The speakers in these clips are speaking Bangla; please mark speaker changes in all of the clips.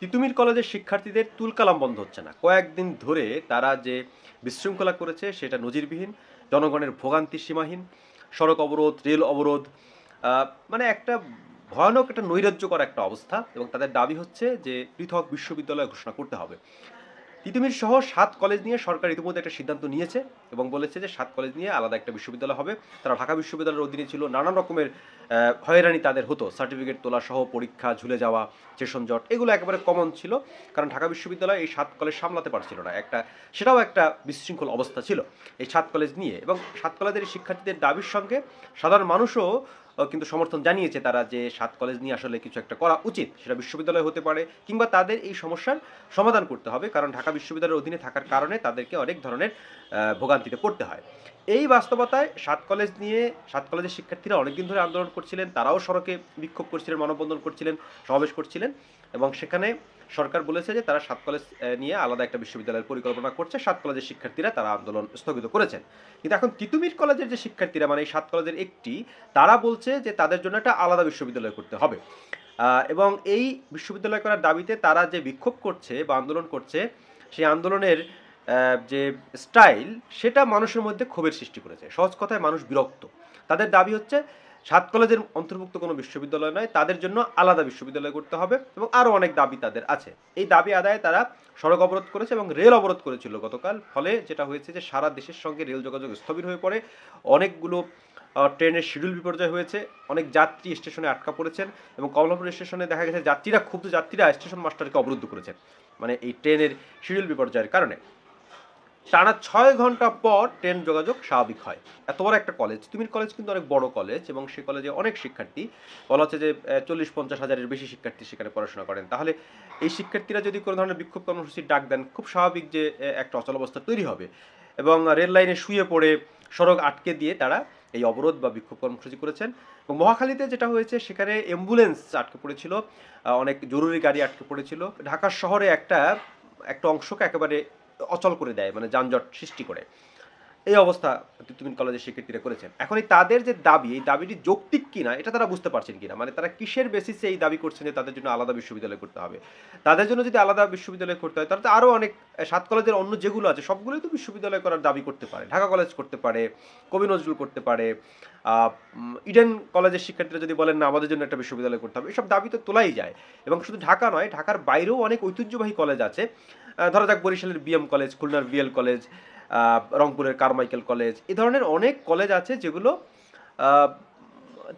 Speaker 1: তিতুমির কলেজের শিক্ষার্থীদের তুলকালাম বন্ধ হচ্ছে না। কয়েকদিন ধরে তারা যে বিশৃঙ্খলা করেছে, সেটা নজিরবিহীন, জনগণের ভোগান্তি সীমাহীন, সড়ক অবরোধ, রেল অবরোধ মানে একটা ভয়ানক, একটা নৈরাজ্যকর একটা অবস্থা এবং তাদের দাবি হচ্ছে যে পৃথক বিশ্ববিদ্যালয় ঘোষণা করতে হবে। তিতুমির সহ সাত কলেজ নিয়ে সরকার ইতিমধ্যে একটা সিদ্ধান্ত নিয়েছে এবং বলেছে যে সাত কলেজ নিয়ে আলাদা একটা বিশ্ববিদ্যালয় হবে। তারা ঢাকা বিশ্ববিদ্যালয়ের অধীনে ছিল, নানান রকমের হয়রানি তাদের হতো। সার্টিফিকেট তোলা সহ পরীক্ষা, ঝুলে যাওয়া সেশন জট, এগুলো একেবারে কমন ছিল। কারণ ঢাকা বিশ্ববিদ্যালয় এই সাত কলেজ সামলাতে পারছিল না। একটা, সেটাও একটা বিশৃঙ্খল অবস্থা ছিল এই সাত কলেজ নিয়ে। এবং সাত কলেজের শিক্ষার্থীদের দাবির সঙ্গে সাধারণ মানুষও কিন্তু সমর্থন জানিয়েছে তারা যে সাত কলেজ নিয়ে আসলে কিছু একটা করা উচিত, সেটা বিশ্ববিদ্যালয় হতে পারে কিংবা তাদের এই সমস্যার সমাধান করতে হবে, কারণ ঢাকা বিশ্ববিদ্যালয়ের অধীনে থাকার কারণে তাদেরকে অনেক ধরনের ভোগান্তিতে পড়তে হয়। এই বাস্তবতায় সাত কলেজ নিয়ে, সাত কলেজের শিক্ষার্থীরা অনেকদিন ধরে আন্দোলন করছিলেন, তারাও সড়কে বিক্ষোভ করছিলেন মানববন্ধন করছিলেন, সমাবেশ করছিলেন এবং সেখানে সরকার বলেছে যে তারা সাত কলেজ নিয়ে আলাদা একটা বিশ্ববিদ্যালয়ের পরিকল্পনা করছে। সাত কলেজের শিক্ষার্থীরা তারা আন্দোলন স্থগিত করেছেন। কিন্তু এখন তিতুমির কলেজের যে শিক্ষার্থীরা মানে এই সাত কলেজের একটি, তারা বলছে যে তাদের জন্য একটা আলাদা বিশ্ববিদ্যালয় করতে হবে। এবং এই বিশ্ববিদ্যালয় করার দাবিতে তারা যে বিক্ষোভ করছে বা আন্দোলন করছে, সেই আন্দোলনের যে স্টাইল সেটা মানুষের মধ্যে ক্ষোভের সৃষ্টি করেছে। সহজ কথায় মানুষ বিরক্ত। তাদের দাবি হচ্ছে সাত কলেজের অন্তর্ভুক্ত কোনো বিশ্ববিদ্যালয় নয়, তাদের জন্য আলাদা বিশ্ববিদ্যালয় করতে হবে এবং আরও অনেক দাবি তাদের আছে। এই দাবি আদায়ে তারা সড়ক অবরোধ করেছে এবং রেল অবরোধ করেছিল গতকাল, ফলে যেটা হয়েছে যে সারা দেশের সঙ্গে রেল যোগাযোগ স্থবির হয়ে পড়ে। অনেকগুলো ট্রেনের শিডিউল বিপর্যয় হয়েছে, অনেক যাত্রী স্টেশনে আটকা পড়েছেন এবং কমলাপুর স্টেশনে দেখা গেছে যাত্রীরা, ক্ষুব্ধ যাত্রীরা স্টেশন মাস্টারকে অবরুদ্ধ করেছেন। মানে এই ট্রেনের শিডিউল বিপর্যয়ের কারণে। টানা ছয় ঘণ্টা পর ট্রেন যোগাযোগ স্বাভাবিক হয়। এত বড় একটা কলেজ তুমির কলেজ কিন্তু অনেক বড় কলেজ এবং সেই কলেজে অনেক শিক্ষার্থী। বলা হচ্ছে যে চল্লিশ পঞ্চাশ হাজারের বেশি শিক্ষার্থী সেখানে পড়াশোনা করেন। তাহলে এই শিক্ষার্থীরা যদি কোনো ধরনের বিক্ষোভ কর্মসূচির ডাক দেন, খুব স্বাভাবিক যে একটা অচলাবস্থা তৈরি হবে এবং রেল লাইনে শুয়ে পড়ে সড়ক আটকে দিয়ে তারা এই অবরোধ বা বিক্ষোভ কর্মসূচি করেছেন। এবং মহাখালীতে যেটা হয়েছে, সেখানে অ্যাম্বুলেন্স আটকে পড়েছিল অনেক জরুরি গাড়ি আটকে পড়েছিল। ঢাকা শহরে একটা একটা অংশকে একেবারে অচল করে দেয় মানে যানজট সৃষ্টি করে। এই অবস্থা তিতুমির কলেজের শিক্ষার্থীরা করেছেন এখন এই তাদের যে দাবি, এই দাবিটি যৌক্তিক কিনা, এটা তারা বুঝতে পারছেন কিনা? মানে তারা কিসের বেসিসে এই দাবি করছেন যে তাদের জন্য আলাদা বিশ্ববিদ্যালয় করতে হবে? তাদের জন্য যদি আলাদা বিশ্ববিদ্যালয় করতে হয়, তাহলে তো আরও অনেক সাত কলেজের অন্য যেগুলো আছে, সবগুলোই তো বিশ্ববিদ্যালয় করার দাবি করতে পারে। ঢাকা কলেজ করতে পারে, কবি নজরুল করতে পারে ইডেন কলেজের শিক্ষার্থীরা যদি বলেন, না, আমাদের জন্য একটা বিশ্ববিদ্যালয় করতে হবে, এসব দাবি তো তোলাই যায়। এবং শুধু ঢাকা নয়, ঢাকার বাইরেও অনেক ঐতিহ্যবাহী কলেজ আছে ধরা যাক বরিশালের বিএম কলেজ, খুলনার বিএল কলেজ রংপুরের কারমাইকেল কলেজ, এ ধরনের অনেক কলেজ আছে যেগুলো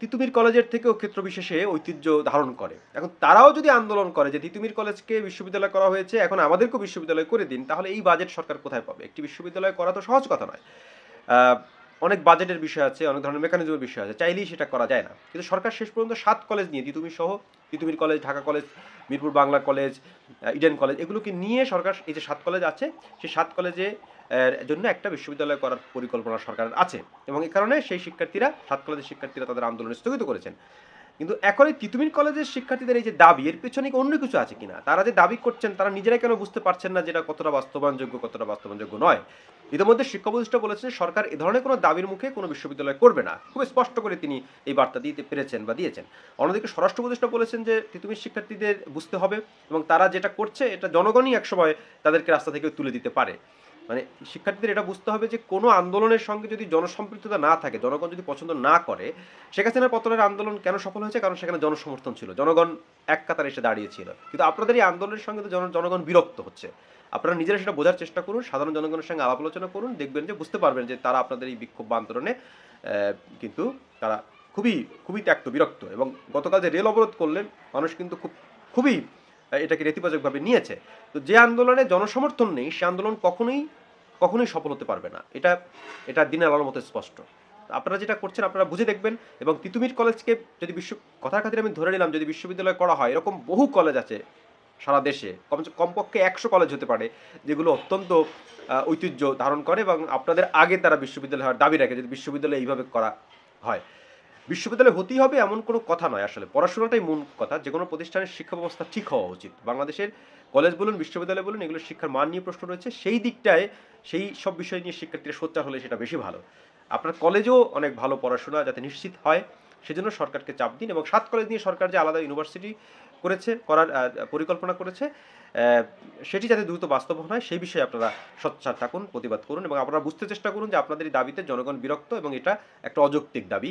Speaker 1: তিতুমির কলেজের থেকেও ক্ষেত্র বিশেষে ঐতিহ্য ধারণ করে। এখন তারাও যদি আন্দোলন করে যে তিতুমির কলেজকে বিশ্ববিদ্যালয় করা হয়েছে, এখন আমাদেরকেও বিশ্ববিদ্যালয় করে দিন, তাহলে এই বাজেট সরকার কোথায় পাবে? একটি বিশ্ববিদ্যালয় করা তো সহজ কথা নয়। অনেক বাজেটের বিষয় আছে, অনেক ধরনের মেকানিজমের বিষয় আছে, চাইলেই সেটা করা যায় না। কিন্তু সরকার শেষ পর্যন্ত সাত কলেজ নিয়ে, তিতুমির সহ, Titumir college Dhaka college Mirpur Bangla college Eden college এগুলোকে নিয়ে সরকার এই যে সাত কলেজ আছে, সেই সাত কলেজে জন্য একটা বিশ্ববিদ্যালয় করার পরিকল্পনা সরকারের আছে। এবং এ কারণে সেই শিক্ষার্থীরা, সাত কলেজের শিক্ষার্থীরা তাদের আন্দোলন স্থগিত করেছেন। কিন্তু এখন এই তিতুমির কলেজের শিক্ষার্থীদের এই যে দাবি, এর পেছনে অন্য কিছু আছে কিনা? তারা যে দাবি করছেন, তারা নিজেরাই কেন বুঝতে পারছেন না যেটা কতটা বাস্তবায়নযোগ্য কতটা বাস্তবায়নযোগ্য নয়? ইতিমধ্যে শিক্ষা প্রতিষ্ঠা বলেছেন সরকার এ ধরনের কোনো দাবির মুখে কোনো বিশ্ববিদ্যালয় করবে না। খুব স্পষ্ট করে তিনি এই বার্তা দিতে পেরেছেন বা দিয়েছেন। অন্যদিকে স্বরাষ্ট্র উপদেষ্টা বলেছেন যে তিতুমির শিক্ষার্থীদের বুঝতে হবে এবং তারা যেটা করছে, এটা জনগণই একসময় তাদেরকে রাস্তা থেকে তুলে দিতে পারে। মানে শিক্ষার্থীদের এটা বুঝতে হবে যে কোনো আন্দোলনের সঙ্গে যদি জনসম্পৃক্ততা না থাকে, জনগণ যদি পছন্দ না করে, শেখ হাসিনার পতনের আন্দোলন কেন সফল হয়েছে? কারণ সেখানে জনসমর্থন ছিল। জনগণ এক কাতারে এসে দাঁড়িয়েছিল। কিন্তু আপনাদের এই আন্দোলনের সঙ্গে তো জন- জনগণ বিরক্ত হচ্ছে। আপনারা নিজেরা সেটা বোঝার চেষ্টা করুন, সাধারণ জনগণের সঙ্গে আলাপ আলোচনা করুন, দেখবেন যে বুঝতে পারবেন যে তারা আপনাদের এই বিক্ষোভ আন্দোলনে কিন্তু তারা খুবই খুবই ত্যাক্ত, বিরক্ত। এবং গতকাল যে রেল অবরোধ করলেন, মানুষ কিন্তু খুব, খুবই এটাকে নেতিবাচকভাবে নিয়েছে। তো যে আন্দোলনে জনসমর্থন নেই, সে আন্দোলন কখনোই কখনোই সফল হতে পারবে না। এটা এটা দিনের আলোর মতো স্পষ্ট। আপনারা যেটা করছেন, আপনারা বুঝে দেখবেন এবং তিতুমির কলেজকে যদি বিশ্ব, কথার খাতিরে আমি ধরে নিলাম, যদি বিশ্ববিদ্যালয় করা হয়, এরকম বহু কলেজ আছে সারা দেশে। কম কমপক্ষে একশো কলেজ হতে পারে, যেগুলো অত্যন্ত ঐতিহ্য ধারণ করে এবং আপনাদের আগে তারা বিশ্ববিদ্যালয় হওয়ার দাবি রাখে, যদি বিশ্ববিদ্যালয় এইভাবে করা হয়। বিশ্ববিদ্যালয় হতেই হবে এমন কোনো কথা নয় আসলে। পড়াশোনাটাই মূল কথা। যে কোনো প্রতিষ্ঠানের শিক্ষা ব্যবস্থা ঠিক হওয়া উচিত। বাংলাদেশের কলেজ বলুন, বিশ্ববিদ্যালয় বলুন এগুলো শিক্ষার মান নিয়ে প্রশ্ন রয়েছে। সেই দিকটায় সেই সব বিষয় নিয়ে শিক্ষার্থীরা সোচ্চার হলে সেটা বেশি ভালো। আপনার কলেজেও অনেক ভালো পড়াশোনা যাতে নিশ্চিত হয়, সেজন্য সরকারকে চাপ দিন এবং সাত কলেজ নিয়ে সরকার যে আলাদা ইউনিভার্সিটি করেছে, করার পরিকল্পনা করেছে সেটি যাতে দ্রুত বাস্তবায়ন হয়, সেই বিষয়ে আপনারা সোচ্চার থাকুন, প্রতিবাদ করুন এবং আপনারা বুঝতে চেষ্টা করুন যে আপনাদের এই দাবিতে জনগণ বিরক্ত এবং এটা একটা অযৌক্তিক দাবি।